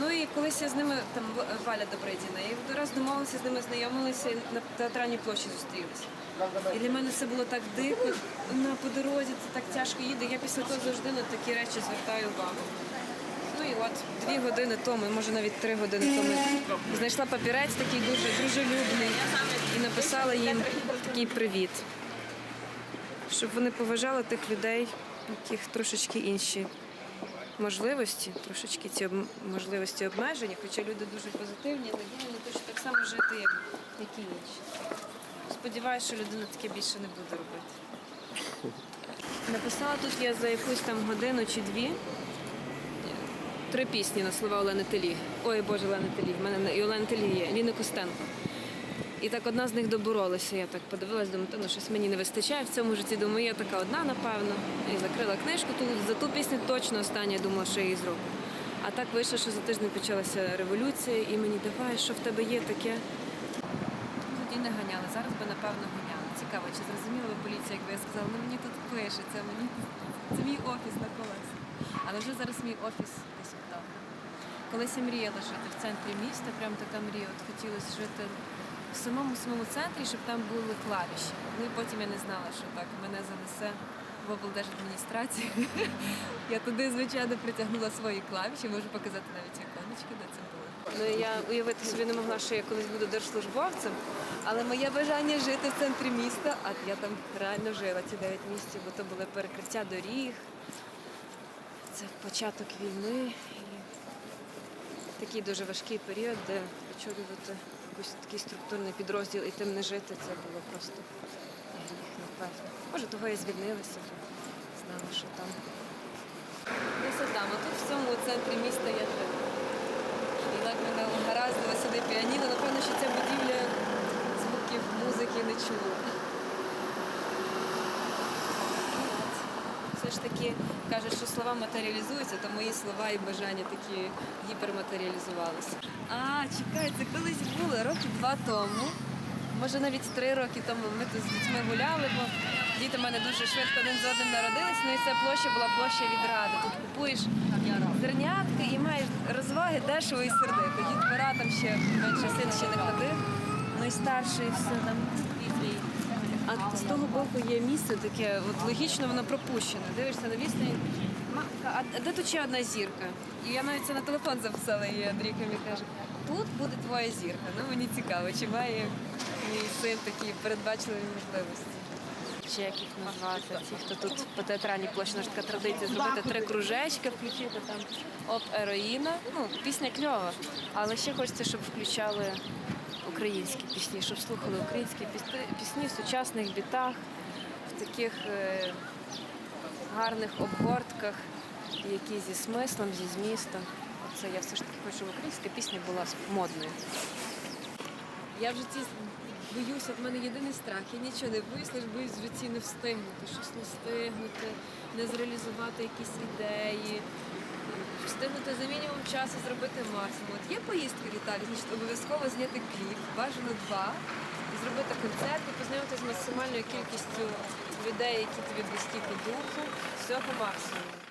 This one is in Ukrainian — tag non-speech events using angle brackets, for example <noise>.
Ну і колись я з ними, там Валя Добридіна, один раз домовилася з ними, знайомилися і на театральній площі зустрілися. І для мене це було так дико на по дорозі, це так тяжко їде. Я після того завжди на такі речі звертаю увагу. Ну і от дві години тому, може навіть три години тому, знайшла папірець такий дуже дружелюбний і написала їм такий привіт. Щоб вони поважали тих людей, яких трошечки інші можливості, трошечки ці можливості обмежені, хоча люди дуже позитивні, надіяні точно так само жити, як, як і інші. Сподіваюся, що людина таке більше не буде робити. <laughs> Написала тут я за якусь там годину чи дві. Три пісні на слова Олени Телі. Ой, Боже, Олени Телі. В мене і Олени Телі є, Ліни Костенко. І так одна з них доборолася. Я так подивилась, думаю, ну щось мені не вистачає в цьому житті. Думаю, я така одна, напевно. І закрила книжку. Ту за ту пісню точно остання думала, що її зроблю. А так вийшло, що за тиждень почалася революція, і мені давай, що в тебе є таке. Тоді не ганяли, зараз би напевно ганяли. Цікаво, чи зрозуміла би поліція, якби я сказала, ну мені тут пише, це мені це мій офіс на колесі. Але вже зараз мій офіс десь там. Колись я мріяла жити в центрі міста, прям така мрія. От хотілося жити в самому самому центрі, щоб там були клавіші. Ну і потім я не знала, що так мене занесе в облдержадміністрацію. <laughs> Я туди, звичайно, притягнула свої клавіші, можу показати навіть іконочки, де це було. Ну я уявити собі не могла, що я колись буду держслужбовцем, але моє бажання жити в центрі міста, а я там реально жила ці 9 місяців, бо то були перекриття доріг, це початок війни. І такий дуже важкий період, де очолювати якийсь такий структурний підрозділ і тим не жити, це було просто гріх, напевно. Може, того і звільнилася знали, що там. Десь там, а тут в цьому центрі міста я живу. І так мене угораздило сюди піаніно. Напевно, що ця будівля звуків музики не чула. Ж таки кажуть, що слова матеріалізуються, то мої слова і бажання такі гіперматеріалізувалися. А, чекай, це колись було роки два тому. Може навіть три роки тому ми тут з дітьми гуляли, бо діти в мене дуже швидко один з одним народились. Ну і ця площа була площа від ради. Тут купуєш зернятки і маєш розваги дешево і сердито. Дітвора там ще менше син ще не ходив. Ну і старший все там. А з того боку є місце таке, от логічно воно пропущене. Дивишся на відстані. А де тут ще одна зірка? І я навіть це на телефон записала, і Андрійка мені каже, тут буде твоя зірка. Ну мені цікаво, чи має мій син такі передбачливі можливості. Чи як їх назвати? Ті, хто тут по театральній площі наша така традиція зробити три кружечки, включити там оп ероїна. Ну, пісня кльова, але ще хочеться, щоб включали українські пісні, щоб слухали українські пісні в сучасних бітах, в таких е, гарних обгортках, які зі смислом, зі змістом. Оце я все ж таки хочу, щоб українська пісня була модною. Я в житті боюся, в мене єдиний страх. Я нічого не боюсь, лише боюсь в житті не встигнути, щось не встигнути, не зреалізувати якісь ідеї, встигнути за мінімум часу зробити максимум. От є поїздки в Італії, значить обов'язково зняти кліп, бажано два, зробити концерт і познайомитися з максимальною кількістю людей, які тобі близькі по духу, всього максимуму.